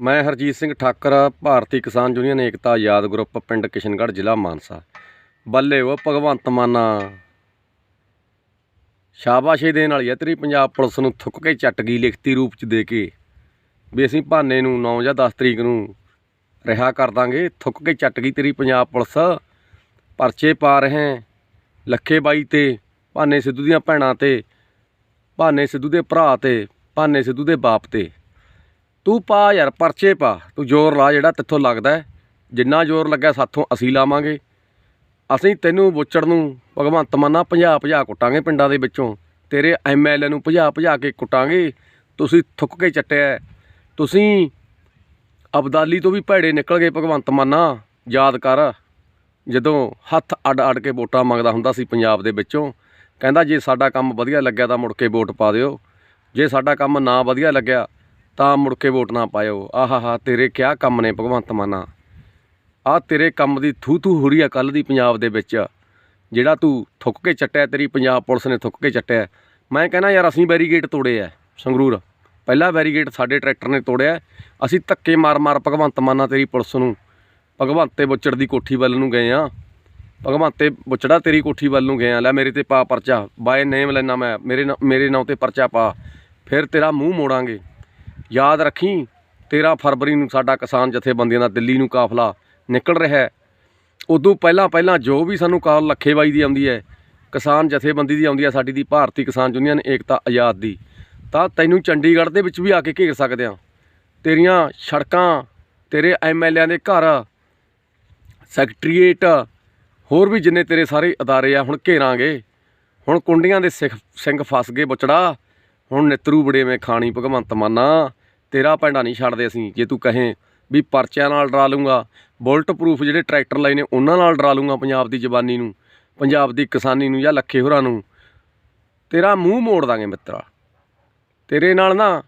ਮੈਂ ਹਰਜੀਤ ਸਿੰਘ ਠਾਕਰ, ਭਾਰਤੀ ਕਿਸਾਨ ਯੂਨੀਅਨ ਏਕਤਾ ਆਜ਼ਾਦ ਗਰੁੱਪ, ਪਿੰਡ ਕਿਸ਼ਨਗੜ੍ਹ, ਜ਼ਿਲ੍ਹਾ ਮਾਨਸਾ। ਬੱਲੇ ਉਹ ਭਗਵੰਤ ਮਾਨਾ ਸ਼ਾਬਾਸ਼ੇ ਦੇਣ ਵਾਲੀ ਹੈ। ਤੇਰੀ ਪੰਜਾਬ ਪੁਲਿਸ ਨੂੰ ਥੁੱਕ ਕੇ ਚੱਟ ਗਈ ਲਿਖਤੀ ਰੂਪ ਚ ਦੇ ਕੇ। ਵੀ ਅਸੀਂ ਭਾਨੇ ਨੂੰ 9 ਜਾਂ 10 ਤਰੀਕ ਨੂੰ ਰਿਹਾ ਕਰ ਦਾਂਗੇ। ਥੁੱਕ ਕੇ ਚੱਟ ਗਈ ਤੇਰੀ ਪੰਜਾਬ ਪੁਲਿਸ। ਪਰਚੇ ਪਾ ਰਹੇ ਲੱਖੇ ਬਾਈ ਤੇ, ਭਾਨੇ ਸਿੱਧੂ ਦੀਆਂ ਭੈਣਾਂ ਤੇ, ਭਾਨੇ ਸਿੱਧੂ ਦੇ ਭਰਾ ਤੇ, ਭਾਨੇ ਸਿੱਧੂ ਦੇ ਬਾਪ ਤੇ। ਤੂੰ ਪਾ ਯਾਰ, ਪਰਚੇ ਪਾ। ਤੂੰ ਜ਼ੋਰ ਲਾ ਜਿਹੜਾ ਤੇਥੋਂ ਲੱਗਦਾ ਜਿੰਨਾ ਜ਼ੋਰ ਲੱਗਿਆ ਸਾਥੋਂ ਅਸੀਂ ਲਾਵਾਂਗੇ। ਅਸੀਂ ਤੈਨੂੰ ਬੁੱਚੜ ਨੂੰ ਭਗਵੰਤ ਮਾਨਾ ਭਜਾ ਭਜਾ ਕੁੱਟਾਂਗੇ ਪਿੰਡਾਂ ਦੇ ਵਿੱਚੋਂ। ਤੇਰੇ ਐਮਐਲਏ ਨੂੰ ਭਜਾ ਭਜਾ ਕੇ ਕੁੱਟਾਂਗੇ। ਤੁਸੀਂ ਥੁੱਕ ਕੇ ਚੱਟਿਆ ਤੁਸੀਂ ਅਬਦਾਲੀ ਤੋਂ ਵੀ ਭੈੜੇ ਨਿਕਲ ਗਏ ਭਗਵੰਤ ਮਾਨਾ। ਯਾਦ ਕਰ, ਜਦੋਂ ਹੱਥ ਅੱਡ ਅੱਡ ਕੇ ਵੋਟਾਂ ਮੰਗਦਾ ਹੁੰਦਾ ਸੀ ਪੰਜਾਬ ਦੇ ਵਿੱਚੋਂ। ਕਹਿੰਦਾ, ਜੇ ਸਾਡਾ ਕੰਮ ਵਧੀਆ ਲੱਗਿਆ ਤਾਂ ਮੁੜ ਕੇ ਵੋਟ ਪਾ ਦਿਓ। ਜੇ ਸਾਡਾ ਕੰਮ ਨਾ ਵਧੀਆ ਲੱਗਿਆ ਤਾਂ ਮੁੜ ਕੇ ਵੋਟ ਨਾ ਪਾਇਓ। ਆਹਾਹਾ ਤੇਰੇ ਕਿਆ ਕੰਮ ਨੇ ਭਗਵੰਤ ਮਾਨਾ ਆ। ਤੇਰੇ ਕੰਮ ਦੀ ਥੂ ਥੂ ਹੋ ਰਹੀ ਆ ਕੱਲ ਦੀ ਪੰਜਾਬ ਦੇ ਵਿੱਚ। ਜਿਹੜਾ ਤੂੰ ਥੁੱਕ ਕੇ ਚੱਟਿਆ, ਤੇਰੀ ਪੰਜਾਬ ਪੁਲਿਸ ਨੇ ਥੁੱਕ ਕੇ ਚੱਟਿਆ। ਮੈਂ ਕਹਿੰਦਾ ਯਾਰ, ਅਸੀਂ ਬੈਰੀਗੇਟ ਤੋੜੇ ਆ, ਸੰਗਰੂਰ। ਪਹਿਲਾ ਬੈਰੀਗੇਟ ਸਾਡੇ ਟਰੈਕਟਰ ਨੇ ਤੋੜਿਆ। ਅਸੀਂ ਧੱਕੇ ਮਾਰ ਮਾਰ ਭਗਵੰਤ ਮਾਨਾ ਤੇਰੀ ਪੁਲਿਸ ਨੂੰ। ਭਗਵੰਤੇ ਬੁੱਚੜ ਦੀ ਕੋਠੀ ਵੱਲ ਨੂੰ ਗਏ ਆ। ਭਗਵੰਤੇ ਬੁੱਚੜਾ ਤੇਰੀ ਕੋਠੀ ਵੱਲ ਨੂੰ ਗਏ ਆ। ਲੈ ਮੇਰੇ ਤੇ ਪਾ ਪਰਚਾ। ਬਾਏ ਨੇਮ ਲੈਣਾ ਮੈਂ। ਮੇਰੇ ਨਾਂ- ਮੇਰੇ ਨਾਂ ਤੇ ਪਰਚਾ ਪਾ। ਫਿਰ ਤੇਰਾ ਮੂੰਹ ਮੋੜਾਂਗੇ। ਯਾਦ ਰੱਖੀ 13 ਫਰਵਰੀ ਨੂੰ ਸਾਡਾ ਕਿਸਾਨ ਜਥੇਬੰਦੀਆਂ ਦਾ ਦਿੱਲੀ ਨੂੰ ਕਾਫਲਾ ਨਿਕਲ ਰਿਹਾ ਹੈ। ਉਦੋਂ ਪਹਿਲਾਂ ਪਹਿਲਾਂ ਜੋ ਵੀ ਸਾਨੂੰ ਕਾਲ ਲੱਖੇਬਾਈ ਦੀ ਆਉਂਦੀ ਹੈ, ਕਿਸਾਨ ਜਥੇਬੰਦੀ ਦੀ ਆਉਂਦੀ ਹੈ, ਸਾਡੀ ਦੀ ਭਾਰਤੀ ਕਿਸਾਨ ਯੂਨੀਅਨ ਏਕਤਾ ਆਜ਼ਾਦ ਦੀ, ਤਾਂ ਤੈਨੂੰ ਚੰਡੀਗੜ੍ਹ ਦੇ ਵਿੱਚ ਵੀ ਆ ਕੇ ਘੇਰ ਸਕਦੇ ਆ ਤੇਰੀਆਂ ਸੜਕਾਂ, ਤੇਰੇ ਐਮਐਲਏਆਂ ਦੇ ਘਰ, ਸੈਕਟਰੀਏਟ, ਹੋਰ ਵੀ ਜਿੰਨੇ ਤੇਰੇ ਸਾਰੇ ਅਦਾਰੇ ਆ, ਹੁਣ ਘੇਰਾਂਗੇ। ਹੁਣ ਕੁੰਡੀਆਂ ਦੇ ਸਿਖ ਸਿੰਘ ਫਸ ਗਏ ਬਚੜਾ, ਹੁਣ ਨਿਤਰੂ ਬੜੇਵੇਂ ਖਾਣੀ ਭਗਵੰਤ ਮਾਨਾ ਤੇਰਾ ਪੈਂਡਾ ਨਹੀਂ ਛੱਡਦੇ ਅਸੀਂ, ਜੇ ਤੂੰ ਕਹੇ ਵੀ ਪਰਚਿਆਂ ਨਾਲ ਡਰਾ ਲੂੰਗਾ ਬੁਲਟ ਪ੍ਰੂਫ ਜਿਹੜੇ ਟਰੈਕਟਰ ਲਏ ਨੇ, ਉਹਨਾਂ ਨਾਲ ਡਰਾ ਲੂੰਗਾ ਪੰਜਾਬ ਦੀ ਜਵਾਨੀ ਨੂੰ, ਪੰਜਾਬ ਦੀ ਕਿਸਾਨੀ ਨੂੰ ਜਾਂ ਲੱਖੇ ਹੋਰਾਂ ਨੂੰ, ਤੇਰਾ ਮੂੰਹ ਮੋੜ ਦਾਂਗੇ ਮਿੱਤਰਾ। ਤੇਰੇ ਨਾਲ ਨਾ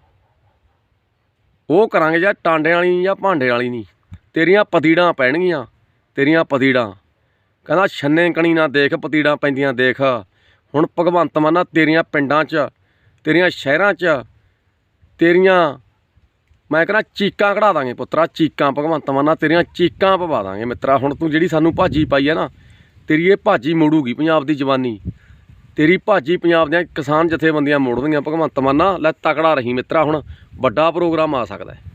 ਉਹ ਕਰਾਂਗੇ ਜਾਂ ਟਾਂਡੇ ਵਾਲੀ ਜਾਂ ਭਾਂਡੇ ਵਾਲੀ ਨਹੀਂ, ਤੇਰੀਆਂ ਪਤੀੜਾਂ ਪੈਣਗੀਆਂ, ਤੇਰੀਆਂ ਪਤੀੜਾਂ। ਕਹਿੰਦਾ ਛੰਨੇ ਕਣੀ ਨਾ ਦੇਖ, ਪਤੀੜਾਂ ਪੈਂਦੀਆਂ ਦੇਖ। ਹੁਣ ਭਗਵੰਤ ਮਾਨਾ ਤੇਰੀਆਂ ਪਿੰਡਾਂ 'ਚ, ਤੇਰੀਆਂ ਸ਼ਹਿਰਾਂ 'ਚ, ਤੇਰੀਆਂ ਮੈਂ ਕਹਿੰਦਾ ਚੀਕਾਂ ਕਢਾ ਦਾਂਗੇ ਪੁੱਤਰਾ, ਚੀਕਾਂ ਭਗਵੰਤ ਮਾਨਾ ਤੇਰੀਆਂ ਚੀਕਾਂ ਪਵਾ ਦਾਂਗੇ ਮਿੱਤਰਾ। ਹੁਣ ਤੂੰ ਜਿਹੜੀ ਸਾਨੂੰ ਭਾਜੀ ਪਾਈ ਹੈ ਨਾ, ਤੇਰੀ ਇਹ ਭਾਜੀ ਮੋੜੂਗੀ ਪੰਜਾਬ ਦੀ ਜਵਾਨੀ। ਤੇਰੀ ਭਾਜੀ ਪੰਜਾਬ ਦੀਆਂ ਕਿਸਾਨ ਜਥੇਬੰਦੀਆਂ ਮੋੜਦੀਆਂ ਭਗਵੰਤ ਮਾਨਾ ਲੈ ਤਕੜਾ ਰਹੀ ਮਿੱਤਰਾ। ਹੁਣ ਵੱਡਾ ਪ੍ਰੋਗਰਾਮ ਆ ਸਕਦਾ ਹੈ।